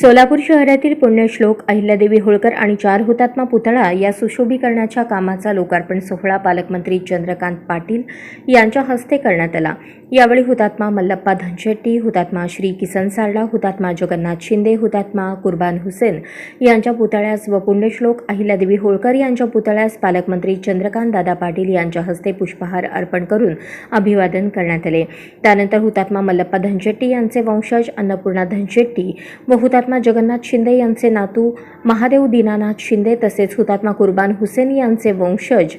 सोलापूर शहरातील पुण्यश्लोक अहिल्यादेवी होळकर आणि चार हुतात्मा पुतळा या सुशोभीकरणाच्या कामाचा लोकार्पण सोहळा पालकमंत्री चंद्रकांत पाटील यांच्या हस्ते करण्यात आला. यावेळी हुतात्मा मल्लप्पा धनशेट्टी हुतात्मा श्री किसन सारडा हुतात्मा जगन्नाथ शिंदे हुतात्मा कुर्बान हुसेन यांच्या पुतळ्यास व पुण्यश्लोक अहिल्यादेवी होळकर यांच्या पुतळ्यास पालकमंत्री चंद्रकांत दादा पाटील यांच्या हस्ते पुष्पहार अर्पण करून अभिवादन करण्यात आले. त्यानंतर हुतात्मा मल्लप्पा धनशेट्टी यांचे वंशज अन्नपूर्णा धनशेट्टी व हुतात्मा जगन्नाथ शिंदे यांचे नातू महादेव दीनानाथ शिंदे तसेच हुतात्मा कुर्बान हुसेन यांचे वंशज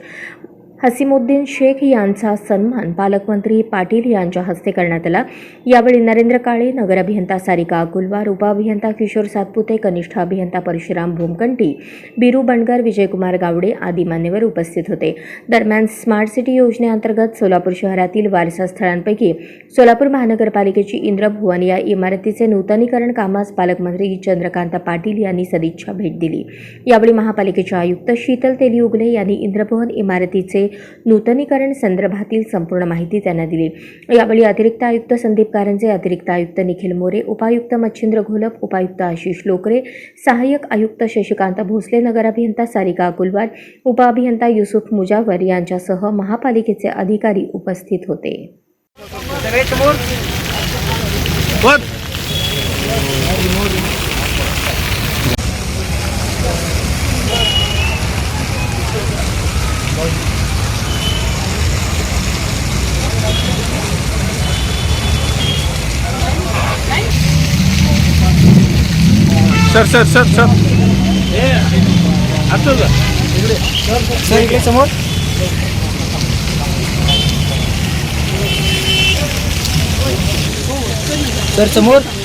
हसीमुद्दीन शेख यांचा सन्मान पालकमंत्री पाटील यांच्या हस्ते करण्यात आला. यावेळी नरेंद्र काळे नगर अभियंता सारिका अकुलवार उपअभियंता किशोर सातपुते कनिष्ठ अभियंता परशुराम भोमकंटी बिरू बंडगर विजयकुमार गावडे आदी मान्यवर उपस्थित होते. दरम्यान स्मार्ट सिटी योजनेअंतर्गत सोलापूर शहरातील वारसा स्थळांपैकी सोलापूर महानगरपालिकेची इंद्रभुवन या इमारतीचे नूतनीकरण कामास पालकमंत्री चंद्रकांत पाटील यांनी सदिच्छा भेट दिली. यावेळी महापालिकेचे आयुक्त शीतल तेली उगले यांनी इंद्रभवन इमारतीचे नूतनीकरण संदर्भातील संपूर्ण माहिती त्यांना दिली. यावेळी अतिरिक्त आयुक्त संदीप कारंजे अतिरिक्त आयुक्त निखिल मोरे उपायुक्त मच्छिंद्र घोलप उपायुक्त आशिष लोकरे सहाय्यक आयुक्त शशिकांत भोसले नगर अभियंता सारिका अकुलवार उपअभियंता युसुफ मुजावर यांच्यासह महापालिकेचे अधिकारी उपस्थित होते. सगळे सर सर सर सर. हे असं का सर इकडे समोर. सर समोर.